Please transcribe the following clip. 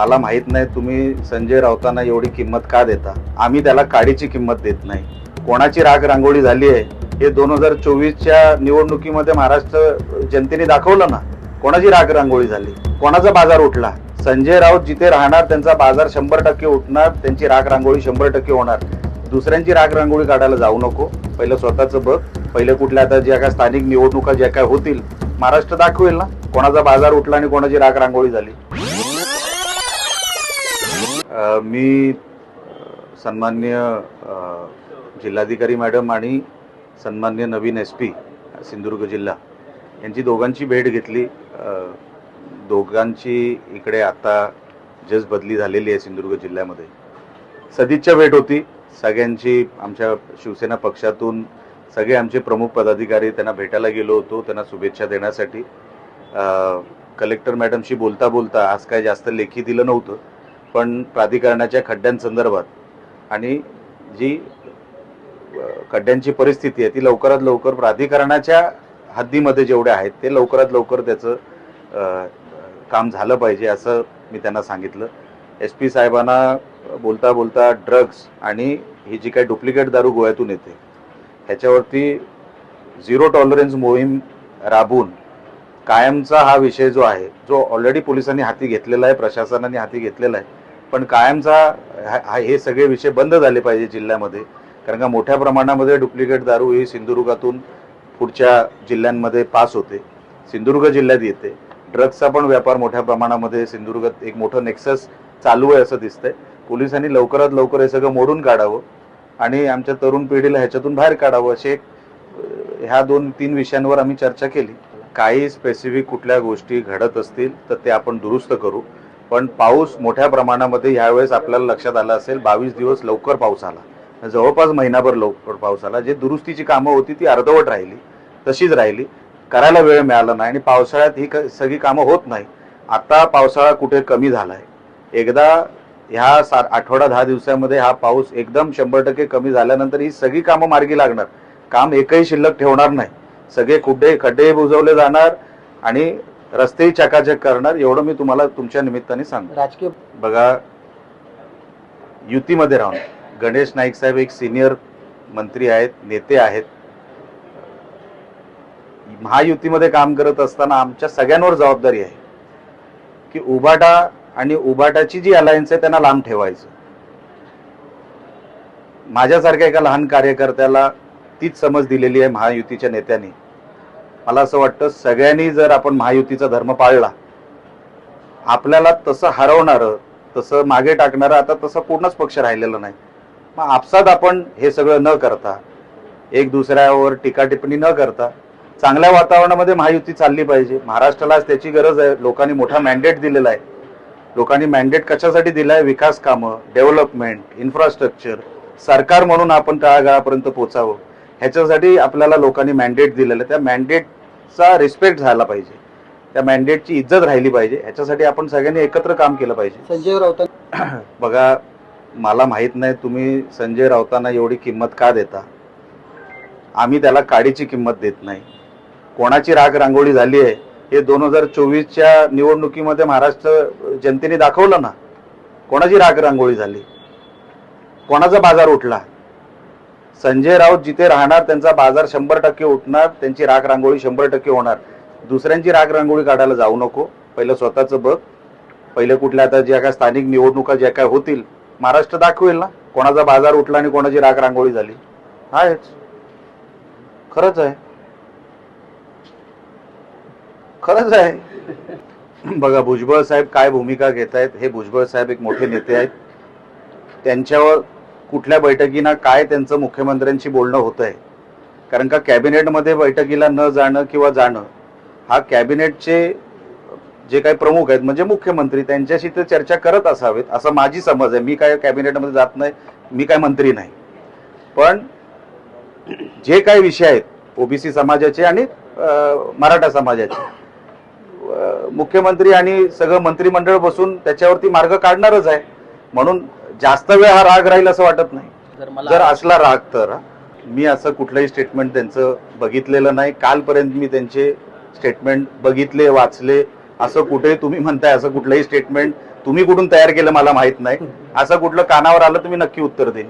मला माहीत नाही तुम्ही संजय राऊतांना एवढी किंमत का देता? आम्ही त्याला काडीची किंमत देत नाही. कोणाची राग रांगोळी झाली आहे? हे दोन हजार चोवीसच्या निवडणुकीमध्ये महाराष्ट्र जनतेने दाखवलं ना? कोणाची राग रांगोळी झाली? कोणाचा बाजार उठला? संजय राऊत जिथे राहणार त्यांचा बाजार शंभर टक्के उठणार त्यांची राग रांगोळी शंभर टक्के होणार. दुसऱ्यांची राग रांगोळी काढायला जाऊ नको. पहिलं स्वतःचं बघ. पहिले कुठल्या आता ज्या काय स्थानिक निवडणुका ज्या काय होतील महाराष्ट्र दाखवेल ना? कोणाचा बाजार उठला आणि कोणाची राग रांगोळी झाली? मी सन्मान्य जिल्हाधिकारी मॅडम आणि सन्मान्य नवीन एस पी सिंधुदुर्ग जिल्हा यांची दोघांची भेट घेतली. दोघांची इकडे आता जस बदली झालेली आहे सिंधुदुर्ग जिल्ह्यामध्ये. सदिच्छा भेट होती. सगळ्यांची आमच्या शिवसेना पक्षातून सगळे आमचे प्रमुख पदाधिकारी त्यांना भेटायला गेलो होतो त्यांना शुभेच्छा देण्यासाठी. कलेक्टर मॅडमशी बोलता बोलता आज काय जास्त लेखी दिलं नव्हतं. पण प्राधिकरणाच्या खड्ड्यांसंदर्भात आणि जी खड्ड्यांची परिस्थिती आहे ती लवकरात लवकर प्राधिकरणाच्या हद्दीमध्ये जेवढे आहेत ते लवकरात लवकर त्याचं काम झालं पाहिजे असं मी त्यांना सांगितलं. एस पी साहेबांना बोलता बोलता ड्रग्स आणि ही जी काही डुप्लिकेट दारू गोव्यातून येते ह्याच्यावरती झिरो टॉलरन्स मोहीम राबवून कायमचा हा विषय जो आहे जो ऑलरेडी पोलिसांनी हाती घेतलेला आहे प्रशासनाने हाती घेतलेला आहे पण कायमचा हा- हे सगळे विषय बंद झाले पाहिजे जिल्ह्यामध्ये. कारण का मोठ्या प्रमाणामध्ये डुप्लिकेट दारू ही सिंधुदुर्गातून पुढच्या जिल्ह्यांमध्ये पास होते. सिंधुदुर्ग जिल्ह्यात येते. ड्रग्सचा पण व्यापार मोठ्या प्रमाणामध्ये सिंधुदुर्गात एक मोठं नेक्सस चालू आहे असं दिसतंय. पोलिसांनी लवकरात लवकर हे सगळं मोडून काढावं आणि आमच्या तरुण पिढीला ह्याच्यातून बाहेर काढावं असे एक ह्या दोन तीन विषयांवर आम्ही चर्चा केली. काही स्पेसिफिक कुठल्या गोष्टी घडत असतील तर ते आपण दुरुस्त करू. पण पाऊस मोठ्या प्रमाणामध्ये ह्यावेळेस आपल्याला लक्षात आलं असेल बावीस दिवस लवकर पाऊस आला. जवळपास महिनाभर लवकर पाऊस आला. जे दुरुस्तीची कामं होती ती अर्धवट राहिली तशीच राहिली. करायला वेळ मिळाला नाही आणि पावसाळ्यात ही क- सगळी कामं होत नाही. आता पावसाळा कुठे कमी झालाय? एकदा ह्या सा आठवडा दहा दिवसामध्ये हा पाऊस एकदम शंभर टक्के कमी झाल्यानंतर ही सगळी कामं मार्गी लागणार. काम एकही शिल्लक ठेवणार नाही. सगळे खुड्डे खड्डे बुजवले जाणार आणि रस्तेही चकाचक करणार एवढं मी तुम्हाला तुमच्या निमित्ताने सांगतो. राजकीय बघा युतीमध्ये राहून गणेश नाईक साहेब एक सिनियर मंत्री आहेत नेते आहेत. महायुतीमध्ये काम करत असताना आमच्या सगळ्यांवर जबाबदारी आहे की उबाटा आणि उबाटाची जी अलायन्स आहे त्यांना लांब ठेवायचं. माझ्यासारख्या एका लहान कार्यकर्त्याला तीच समज दिलेली आहे महायुतीच्या नेत्यांनी. मला असं वाटतं सगळ्यांनी जर आपण महायुतीचा धर्म पाळला आपल्याला तसं हरवणारं तसं मागे टाकणारं आता तसं पूर्णच पक्ष राहिलेला नाही. मग आपसात आपण हे सगळं न करता एक दुसऱ्यावर टीका टिप्पणी न करता चांगल्या वातावरणामध्ये महायुती चालली पाहिजे. महाराष्ट्राला त्याची गरज आहे. लोकांनी मोठा मॅन्डेट दिलेला आहे. लोकांनी मॅन्डेट कशासाठी दिला आहे? विकास कामं डेव्हलपमेंट इन्फ्रास्ट्रक्चर सरकार म्हणून आपण तळागाळापर्यंत पोचावं. ह्याच्यासाठी आपल्याला लोकांनी मॅन्डेट दिलेलं त्या मॅन्डेटचा रिस्पेक्ट झाला पाहिजे. त्या मॅन्डेटची इज्जत राहिली पाहिजे. ह्याच्यासाठी आपण सगळ्यांनी एकत्र काम केलं पाहिजे. संजय राऊत बघा मला माहीत नाही तुम्ही संजय राऊतांना एवढी किंमत का देता? आम्ही त्याला काडीची किंमत देत नाही. कोणाची राग रांगोळी झाली आहे? हे दोन हजार चोवीसच्या निवडणुकीमध्ये महाराष्ट्र जनतेने दाखवलं ना? कोणाची राग रांगोळी झाली? कोणाचा बाजार उठला? संजय राऊत जिथे राहणार त्यांचा बाजार शंभर टक्के उठणार त्यांची राग रांगोळी शंभर टक्के होणार. दुसऱ्यांची राग रांगोळी काढायला जाऊ नको. पहिलं स्वतःचं बघ. पहिले कुठल्या आता ज्या काय स्थानिक निवडणुका ज्या काय होतील महाराष्ट्र दाखवेल ना. कोणाचा बाजार उठला आणि कोणाची राग रांगोळी झाली. आहेच. खरंच आहे. खरंच आहे. बघा भुजबळ साहेब काय भूमिका घेत आहेत हे भुजबळ साहेब एक मोठे नेते आहेत. त्यांच्यावर कुठल्या बैठकीना काय त्यांचं मुख्यमंत्र्यांशी बोलणं होत आहे कारण का कॅबिनेटमध्ये बैठकीला न जाणं किंवा जाणं हा कॅबिनेटचे जे काही प्रमुख आहेत म्हणजे मुख्यमंत्री त्यांच्याशी ते चर्चा करत असावेत असं माझी समज आहे. मी काय कॅबिनेटमध्ये जात नाही मी काय मंत्री नाही. पण जे काही विषय आहेत ओबीसी समाजाचे आणि मराठा समाजाचे मुख्यमंत्री आणि सगळं मंत्रिमंडळ बसून त्याच्यावरती मार्ग काढणारच आहे. म्हणून जास्त वेळ हा राग राहील असं वाटत नाही. जर असला राग तर मी असं कुठलंही स्टेटमेंट त्यांचं बघितलेलं नाही. कालपर्यंत मी त्यांचे स्टेटमेंट बघितले वाचले असं कुठे तुम्ही म्हणताय असं कुठलंही स्टेटमेंट तुम्ही कुठून तयार केलं मला माहीत नाही. असं कुठलं कानावर आलं तुम्ही नक्की उत्तर देईन.